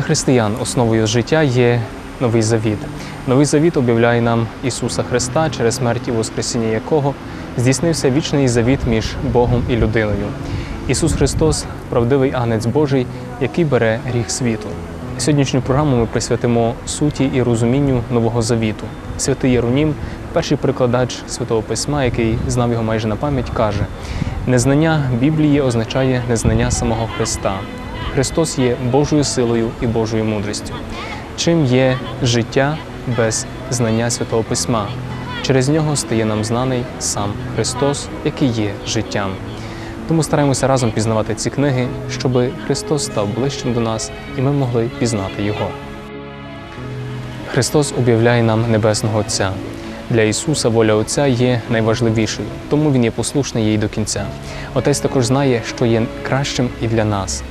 Для християн основою життя є новий завіт. Новий завіт об'являє нам Ісуса Христа, через смерть і Воскресіння якого здійснився вічний завіт між Богом і людиною. Ісус Христос правдивий агнець Божий, який бере гріх світу. Сьогоднішню програму ми присвятимо суті і розумінню нового завіту. Святий Єронім, перший прикладач святого письма, який знав його майже на пам'ять, каже: незнання Біблії означає незнання самого Христа. Христос є Божою силою і Божою мудрістю. Чим є життя без знання святого письма? Через нього стає нам знаний сам Христос, який є життям. Тому стараємося разом пізнавати ці книги, щоб Христос став ближчим до нас і ми могли пізнати Його. Христос об'являє нам Небесного Отця. Для Ісуса воля Отця є найважливішою, тому Він є послушний їй до кінця. Отець також знає, що є кращим і для нас.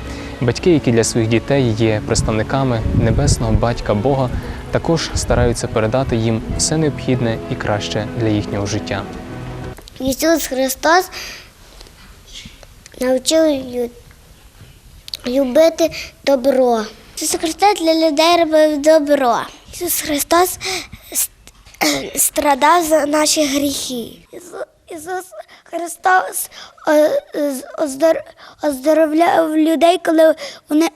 Батьки, які для своїх дітей є представниками небесного батька Бога, також стараються передати їм все необхідне і краще для їхнього життя. Ісус Христос навчив любити добро. Ісус Христос для людей робив добро. Ісус Христос страдав за наші гріхи. Ісу- Ісус Христос оздоровляв людей, коли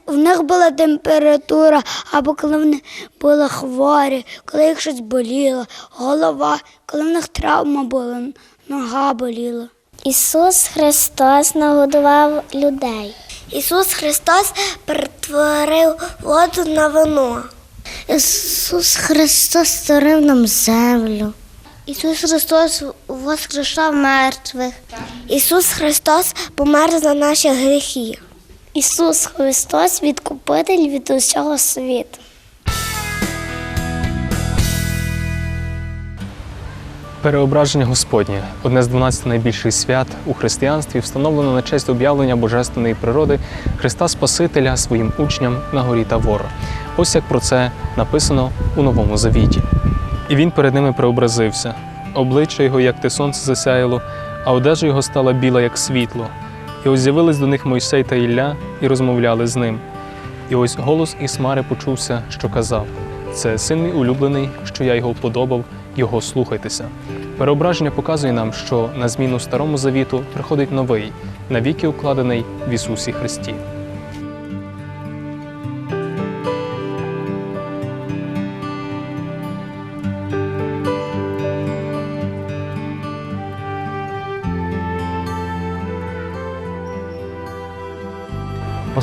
в них була температура, або коли вони були хворі, коли їх щось боліло, голова, коли в них травма була, нога боліла. Ісус Христос нагодував людей. Ісус Христос перетворив воду на вино. Ісус Христос створив нам землю. Ісус Христос воскрешав мертвих. Ісус Христос помер за наші гріхи. Ісус Христос відкупитель від усього світу. Переображення Господнє одне з 12 найбільших свят у християнстві, встановлено на честь об'явлення божественної природи Христа Спасителя своїм учням на горі Тавор. Ось як про це написано у Новому Завіті. І він перед ними преобразився. Обличчя його, як те сонце засяяло, а одежа його стала біла, як світло. І ось з'явились до них Мойсей та Ілля і розмовляли з ним. І ось голос Ісмари почувся, що казав: Це син мій улюблений, що я його вподобав, його слухайтеся. Переображення показує нам, що на зміну старому завіту приходить новий, навіки укладений в Ісусі Христі.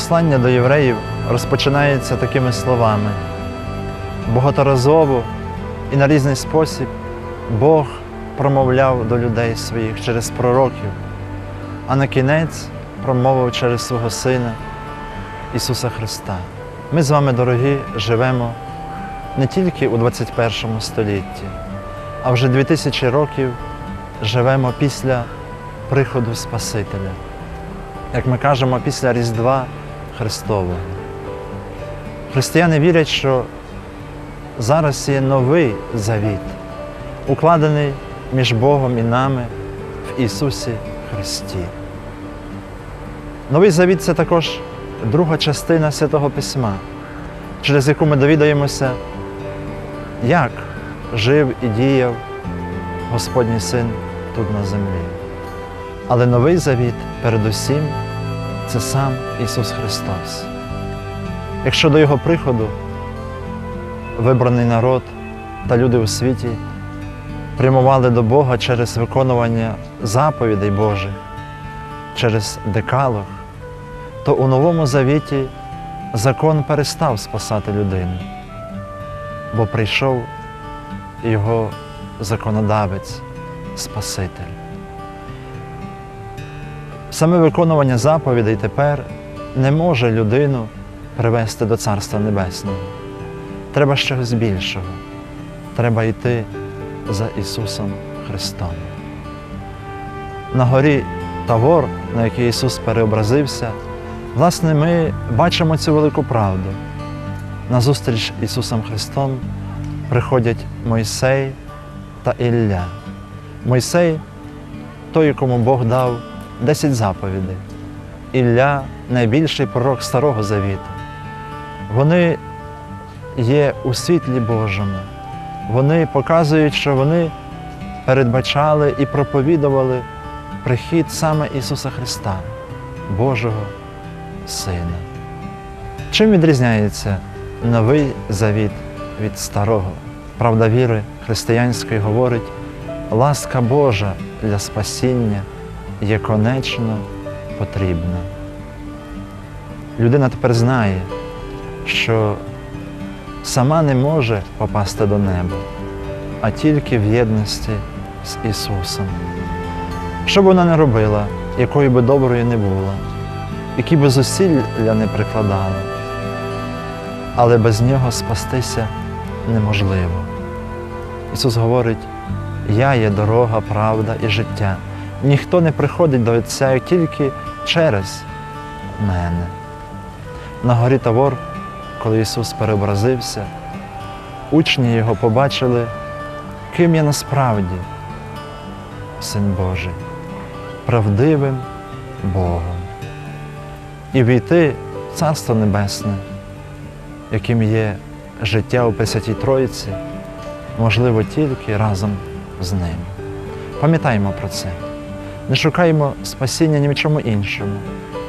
Послання до євреїв розпочинається такими словами. Багаторазово і на різний спосіб Бог промовляв до людей своїх через пророків, а на кінець промовив через свого Сина Ісуса Христа. Ми з вами, дорогі, живемо не тільки у 21 столітті, а вже 2000 років живемо після приходу Спасителя як ми кажемо, після Різдва Христового. Християни вірять, що зараз є новий завіт, укладений між Богом і нами в Ісусі Христі. Новий завіт це також друга частина Святого Письма, через яку ми довідаємося, як жив і діяв Господній Син тут на землі. Але новий завіт, передусім, це сам Ісус Христос. Якщо до Його приходу вибраний народ та люди у світі прямували до Бога через виконування заповідей Божих, через декалог, то у Новому Завіті закон перестав спасати людину, бо прийшов Його законодавець, Спаситель. Саме виконування заповідей тепер не може людину привести до Царства Небесного. Треба чогось більшого. Треба йти за Ісусом Христом. На горі Тавор, на який Ісус переобразився, власне, ми бачимо цю велику правду. На зустріч Ісусом Христом приходять Мойсей та Ілля. Мойсей той, якому Бог дав 10 заповідей. Ілля найбільший пророк Старого Завіту. Вони є у світлі Божому. Вони показують, що вони передбачали і проповідували прихід саме Ісуса Христа, Божого Сина. Чим відрізняється новий завіт від старого? Правда віри християнської говорить, ласка Божа для спасіння є конечно потрібна. Людина тепер знає, що сама не може попасти до неба, а тільки в єдності з Ісусом. Що б вона не робила, якою би доброю не була, які би зусилля не прикладала, але без нього спастися неможливо. Ісус говорить, я є дорога, правда і життя. Ніхто не приходить до Отця тільки через мене. На горі Тавор, коли Ісус переобразився, учні Його побачили, ким є насправді Син Божий, правдивим Богом. І війти в Царство Небесне, яким є життя у Пресвятій Троїці, можливо тільки разом з Ним. Пам'ятаємо про це. Не шукаємо спасіння ні в чому іншому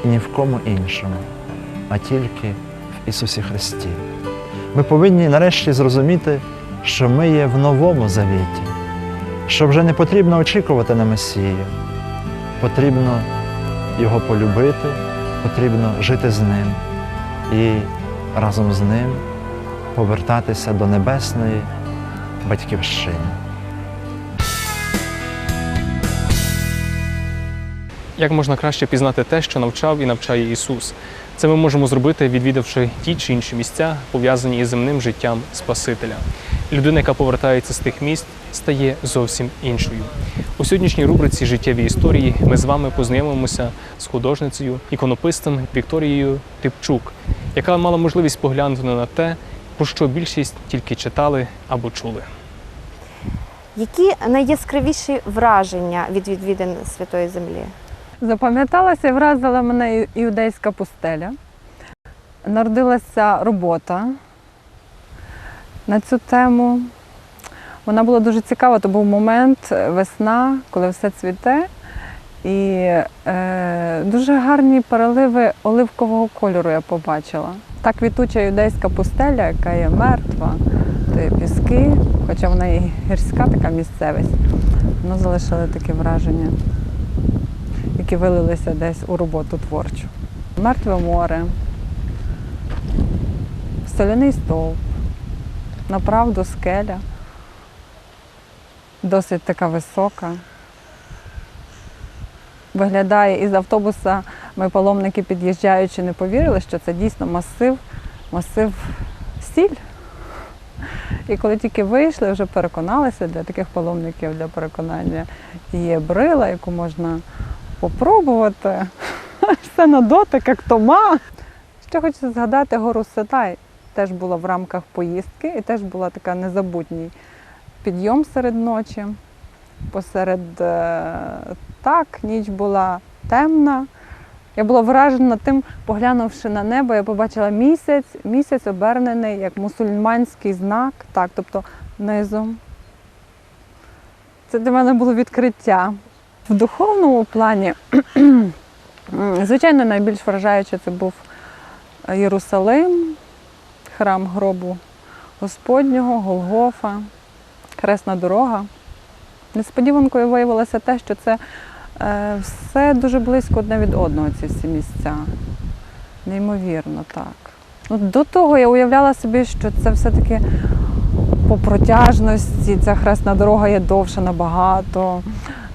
ні в кому іншому, а тільки в Ісусі Христі. Ми повинні нарешті зрозуміти, що ми є в новому завіті, що вже не потрібно очікувати на Месію, потрібно Його полюбити, потрібно жити з Ним і разом з Ним повертатися до небесної батьківщини. Як можна краще пізнати те, що навчав і навчає Ісус? Це ми можемо зробити, відвідавши ті чи інші місця, пов'язані із земним життям Спасителя. Людина, яка повертається з тих місць, стає зовсім іншою. У сьогоднішній рубриці Життєві історії ми з вами познайомимося з художницею, іконописцем Вікторією Типчук, яка мала можливість поглянути на те, про що більшість тільки читали або чули. Які найяскравіші враження від відвідин Святої Землі? Запам'яталася і вразила мене іудейська пустеля. Народилася робота на цю тему. Вона була дуже цікава, то був момент е, весна, коли все цвіте. І е, дуже гарні переливи оливкового кольору я побачила. Та квітуча юдейська пустеля, яка є мертва, то є піски, хоча вона і гірська така місцевість, воно залишило таке враження які вилилися десь у роботу творчу. Мертве море, соляний стовп, направду скеля, досить така висока. Виглядає із автобуса, ми паломники під'їжджаючи, не повірили, що це дійсно масив, масив стіль. І коли тільки вийшли, вже переконалися для таких паломників, для переконання є брила, яку можна попробувати. Все на дотик, як тома. Ще хочу згадати гору Сетай. Теж була в рамках поїздки і теж була така незабутній підйом серед ночі. Посеред е, так, ніч була темна. Я була вражена тим, поглянувши на небо, я побачила місяць, місяць обернений як мусульманський знак, так, тобто низом. Це для мене було відкриття. В духовному плані, звичайно, найбільш вражаюче це був Єрусалим, храм гробу Господнього, Голгофа, Хресна дорога. Несподіванкою виявилося те, що це е, все дуже близько одне від одного, ці всі місця. Неймовірно, так. Ну, до того я уявляла собі, що це все-таки по протяжності, ця хресна дорога є довша набагато.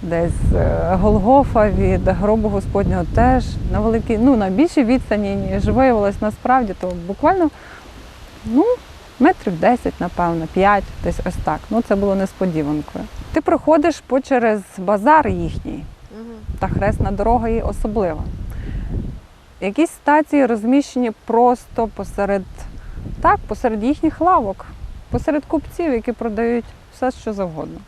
Десь е, Голгофа від гробу Господнього теж на великій, ну на більшій відстані, ніж виявилось насправді, то буквально ну, метрів 10, напевно, 5, десь ось так. Ну це було несподіванкою. Ти проходиш по через базар їхній, та хресна дорога є особлива. Якісь стації розміщені просто посеред, так, посеред їхніх лавок, посеред купців, які продають все, що завгодно.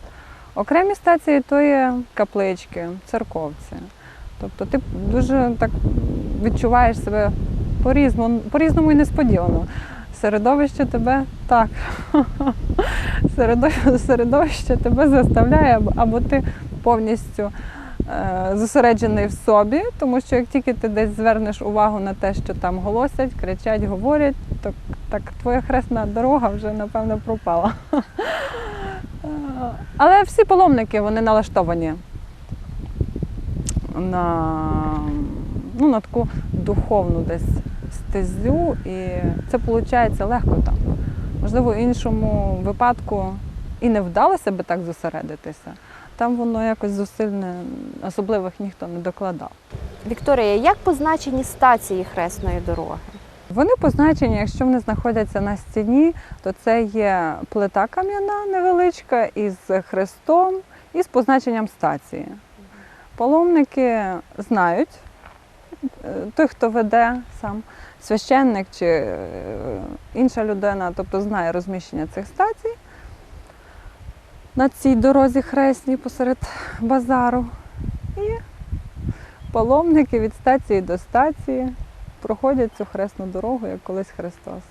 Окремі стації то є каплички, церковці. Тобто ти дуже так відчуваєш себе по-різному, по-різному і несподівано. Середовище тебе так. Середовище, тебе заставляє, або- або ти повністю е, зосереджений в собі, тому що як тільки ти десь звернеш увагу на те, що там голосять, кричать, говорять, то так твоя хресна дорога вже напевно пропала. Але всі паломники вони налаштовані на, ну, на таку духовну десь стезю, і це виходить легко там. Можливо, в іншому випадку і не вдалося би так зосередитися. Там воно якось зусильне, особливих ніхто не докладав. Вікторія, як позначені стації хресної дороги? Вони позначені, якщо вони знаходяться на стіні, то це є плита кам'яна невеличка із хрестом і з позначенням стації. Паломники знають, е, той, хто веде сам священник чи е, інша людина, тобто знає розміщення цих стацій на цій дорозі хресній посеред базару. І паломники від стації до стації проходять цю хресну дорогу, як колись Христос.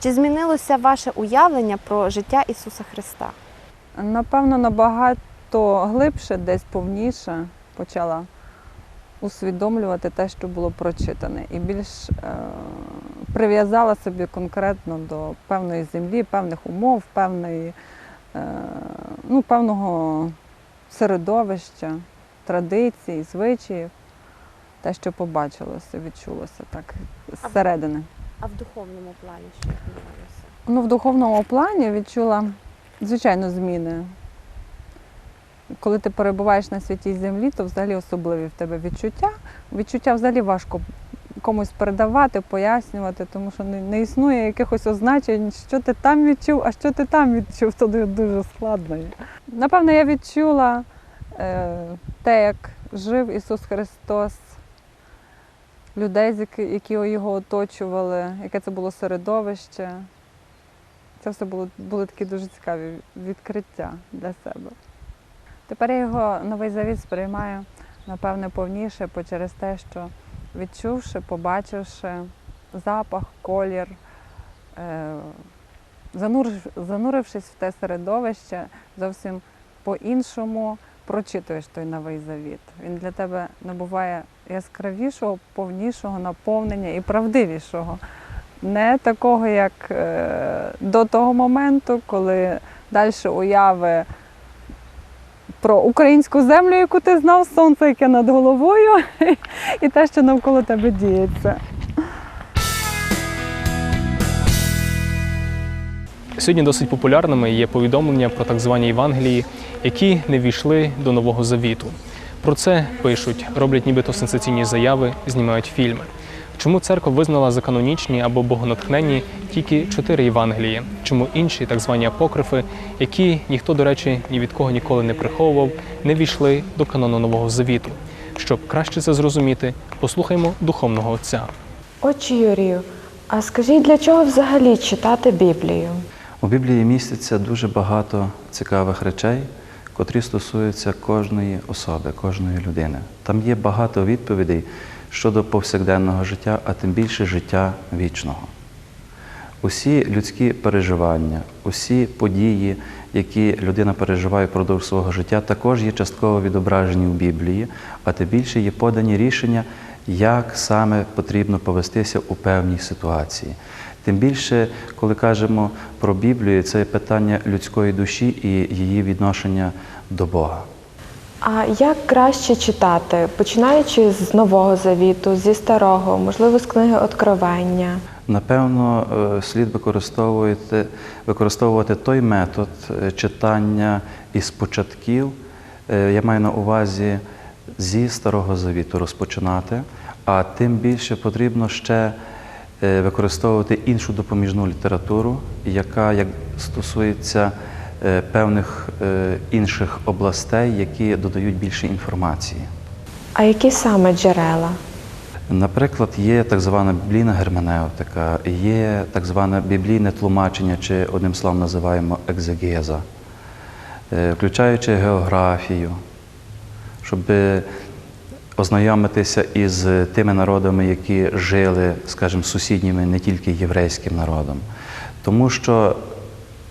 Чи змінилося ваше уявлення про життя Ісуса Христа? Напевно, набагато глибше, десь повніше почала усвідомлювати те, що було прочитане, і більш е, прив'язала собі конкретно до певної землі, певних умов, певної, е, ну, певного середовища, традицій, звичаїв. Те, що побачилося, відчулося так зсередини. А в духовному плані що змінилося? Ну, в духовному плані відчула, звичайно, зміни. Коли ти перебуваєш на святій землі, то взагалі особливі в тебе відчуття. Відчуття взагалі важко комусь передавати, пояснювати, тому що не, не існує якихось означень, що ти там відчув, а що ти там відчув, то дуже- дуже складно. Напевно, я відчула е, те, як жив Ісус Христос, людей, які- його оточували, яке це було середовище. Це все було, були такі дуже цікаві відкриття для себе. Тепер я його новий завіт сприймаю, напевне, повніше по- через те, що відчувши, побачивши запах, колір, е, занурившись в те середовище, зовсім по-іншому прочитуєш той новий завіт. Він для тебе набуває яскравішого, повнішого наповнення і правдивішого. Не такого, як е, до того моменту, коли далі уяви про українську землю, яку ти знав, сонце, яке над головою, і те, що навколо тебе діється. Сьогодні досить популярними є повідомлення про так звані Євангелії, які не війшли до Нового Завіту. Про це пишуть, роблять нібито сенсаційні заяви, знімають фільми. Чому церква визнала за канонічні або богонатхненні тільки чотири Євангелії? Чому інші так звані апокрифи, які ніхто, до речі, ні від кого ніколи не приховував, не війшли до канону Нового Завіту? Щоб краще це зрозуміти, послухаймо духовного отця. Отче Юрію, а скажіть, для чого взагалі читати Біблію? У Біблії міститься дуже багато цікавих речей, котрі стосуються кожної особи, кожної людини. Там є багато відповідей щодо повсякденного життя, а тим більше життя вічного. Усі людські переживання, усі події, які людина переживає впродовж свого життя, також є частково відображені в Біблії, а тим більше є подані рішення, як саме потрібно повестися у певній ситуації. Тим більше, коли кажемо про Біблію, це питання людської душі і її відношення до Бога. А як краще читати, починаючи з Нового Завіту, зі старого, можливо, з книги Откровення? Напевно, е, слід використовувати, використовувати той метод е, читання із початків. Е, Я маю на увазі зі Старого Завіту розпочинати, а тим більше потрібно ще використовувати іншу допоміжну літературу, яка як стосується е, певних е, інших областей, які додають більше інформації. А які саме джерела? Наприклад, є так звана біблійна герменевтика, є так зване біблійне тлумачення, чи одним словом називаємо екзегеза, е, включаючи географію, щоб ознайомитися із тими народами, які жили, скажімо, сусідніми не тільки єврейським народом. Тому що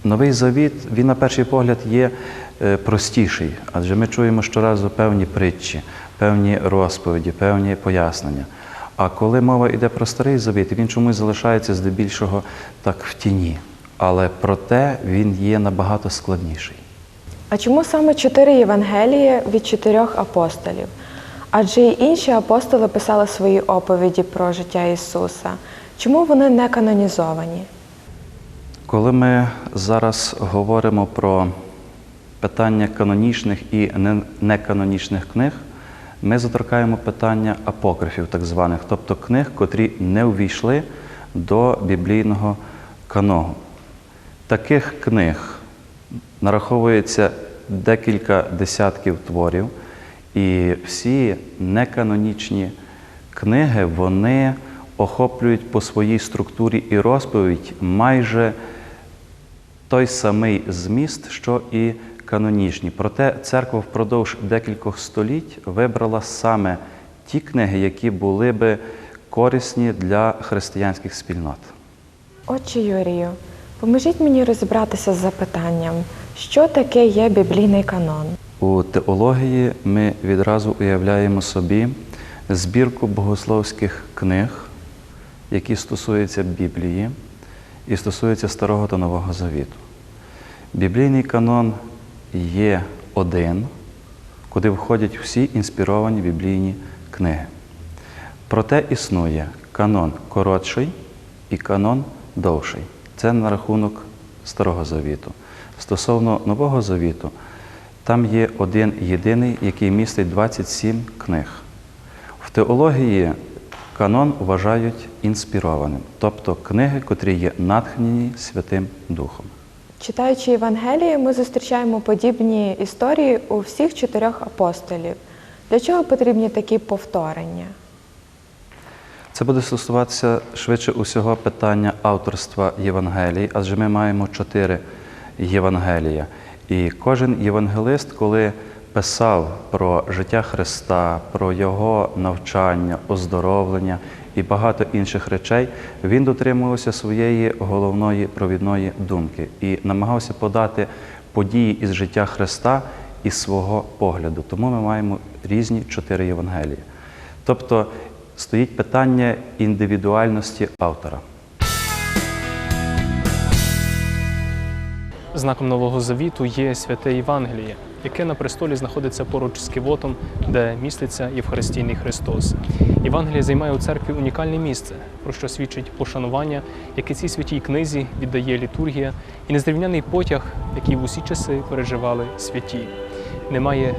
новий завіт, він на перший погляд є е, простіший, адже ми чуємо щоразу певні притчі, певні розповіді, певні пояснення. А коли мова йде про старий завіт, він чомусь залишається здебільшого так в тіні. Але проте він є набагато складніший. А чому саме чотири Євангелії від чотирьох апостолів? Адже й інші апостоли писали свої оповіді про життя Ісуса. Чому вони не канонізовані? Коли ми зараз говоримо про питання канонічних і неканонічних книг, ми заторкаємо питання апокрифів, так званих, тобто книг, котрі не увійшли до біблійного канону. Таких книг нараховується декілька десятків творів, і всі неканонічні книги вони охоплюють по своїй структурі і розповідь майже той самий зміст, що і канонічні. Проте церква впродовж декількох століть вибрала саме ті книги, які були би корисні для християнських спільнот. Отче Юрію, поможіть мені розібратися з запитанням, що таке є біблійний канон? У теології ми відразу уявляємо собі збірку богословських книг, які стосуються Біблії і стосуються Старого та Нового Завіту. Біблійний канон є один, куди входять всі інспіровані біблійні книги. Проте існує канон коротший і канон довший. Це на рахунок Старого Завіту. Стосовно Нового Завіту, там є один єдиний, який містить 27 книг. В теології канон вважають інспірованим, тобто книги, котрі є натхнені Святим Духом. Читаючи Євангелії, ми зустрічаємо подібні історії у всіх чотирьох апостолів. Для чого потрібні такі повторення? Це буде стосуватися швидше усього питання авторства Євангелій, адже ми маємо чотири Євангелія. І кожен євангелист, коли писав про життя Христа, про Його навчання, оздоровлення і багато інших речей, він дотримувався своєї головної провідної думки і намагався подати події із життя Христа із свого погляду. Тому ми маємо різні чотири Євангелії. Тобто стоїть питання індивідуальності автора. Знаком Нового Завіту є святе Євангеліє, яке на престолі знаходиться поруч з кивотом, де міститься Євхаристійний Христос. Євангеліє займає у церкві унікальне місце, про що свідчить пошанування, яке цій святій книзі віддає літургія, і незрівняний потяг, який в усі часи переживали святі. Немає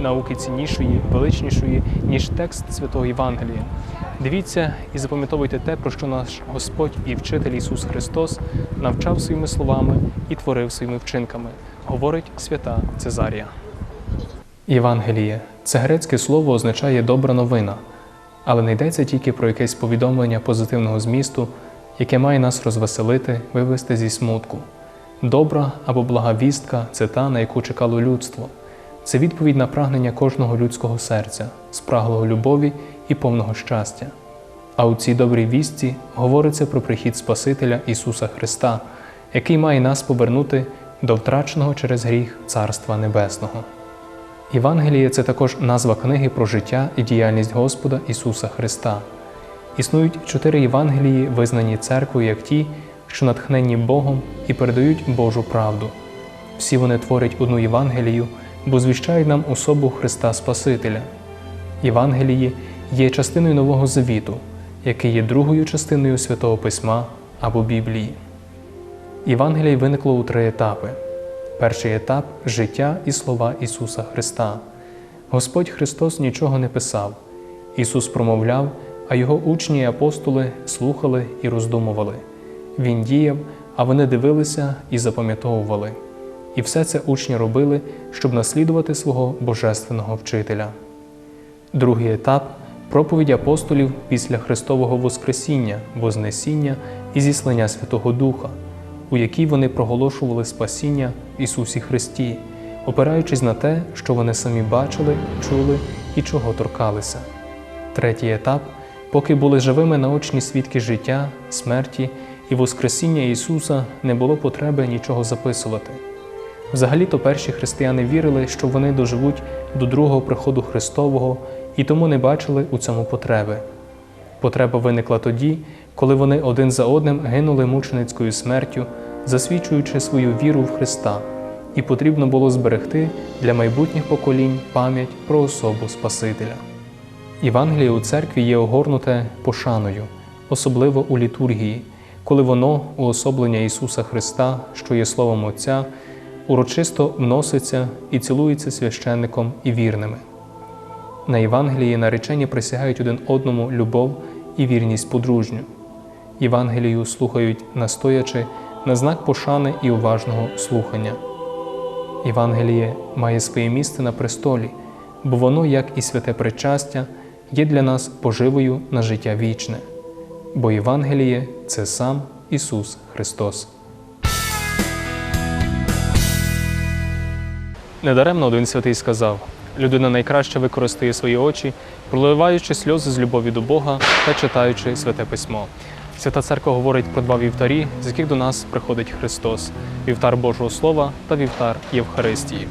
науки ціннішої, величнішої, ніж текст святого Євангелія. Дивіться і запам'ятовуйте те, про що наш Господь і вчитель Ісус Христос навчав своїми словами і творив своїми вчинками, говорить свята Цезарія. Євангеліє це грецьке слово означає добра новина, але не йдеться тільки про якесь повідомлення позитивного змісту, яке має нас розвеселити, вивести зі смутку. Добра або блага вістка це та, на яку чекало людство. Це відповідь на прагнення кожного людського серця, спраглого любові і повного щастя. А у цій добрій вістці говориться про прихід Спасителя Ісуса Христа, який має нас повернути до втраченого через гріх Царства Небесного. Євангеліє це також назва книги про життя і діяльність Господа Ісуса Христа. Існують чотири Євангелії, визнані церквою як ті, що натхненні Богом і передають Божу правду. Всі вони творять одну Євангелію, бо звіщають нам особу Христа Спасителя. Євангелії є частиною Нового Завіту, який є другою частиною Святого Письма або Біблії. Євангеліє виникло у три етапи. Перший етап життя і слова Ісуса Христа. Господь Христос нічого не писав. Ісус промовляв, а Його учні і апостоли слухали і роздумували. Він діяв, а вони дивилися і запам'ятовували. І все це учні робили, щоб наслідувати свого божественного вчителя. Другий етап проповідь апостолів після Христового Воскресіння, Вознесіння і зіслання Святого Духа, у якій вони проголошували спасіння Ісусі Христі, опираючись на те, що вони самі бачили, чули і чого торкалися. Третій етап, поки були живими наочні свідки життя, смерті і Воскресіння Ісуса не було потреби нічого записувати. Взагалі-то перші християни вірили, що вони доживуть до другого приходу Христового і тому не бачили у цьому потреби. Потреба виникла тоді, коли вони один за одним гинули мученицькою смертю, засвідчуючи свою віру в Христа, і потрібно було зберегти для майбутніх поколінь пам'ять про особу Спасителя. Євангеліє у церкві є огорнуте пошаною, особливо у літургії, коли воно, уособлення Ісуса Христа, що є Словом Отця, урочисто вноситься і цілується священником і вірними. На Євангелії наречені присягають один одному любов і вірність подружню. Євангелію слухають настоячи на знак пошани і уважного слухання. Євангеліє має своє місце на престолі, бо воно, як і святе причастя, є для нас поживою на життя вічне. Бо Євангеліє це сам Ісус Христос. Недаремно один святий сказав: людина найкраще використає свої очі, проливаючи сльози з любові до Бога та читаючи святе письмо. Свята Церква говорить про два вівтарі, з яких до нас приходить Христос: вівтар Божого Слова та вівтар Євхаристії.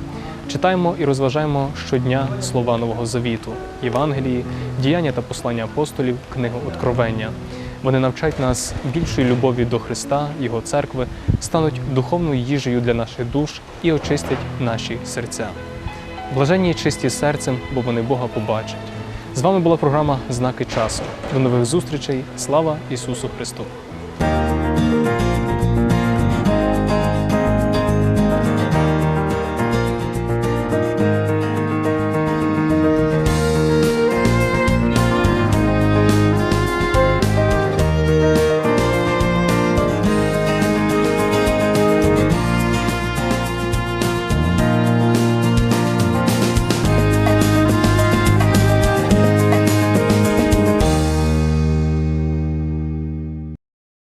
Читаємо і розважаємо щодня слова Нового Завіту, Євангелії, діяння та послання апостолів, книгу Откровення. Вони навчають нас більшої любові до Христа, Його церкви, стануть духовною їжею для наших душ і очистять наші серця. Блаженні і чисті серцем, бо вони Бога побачать. З вами була програма Знаки часу. До нових зустрічей. Слава Ісусу Христу!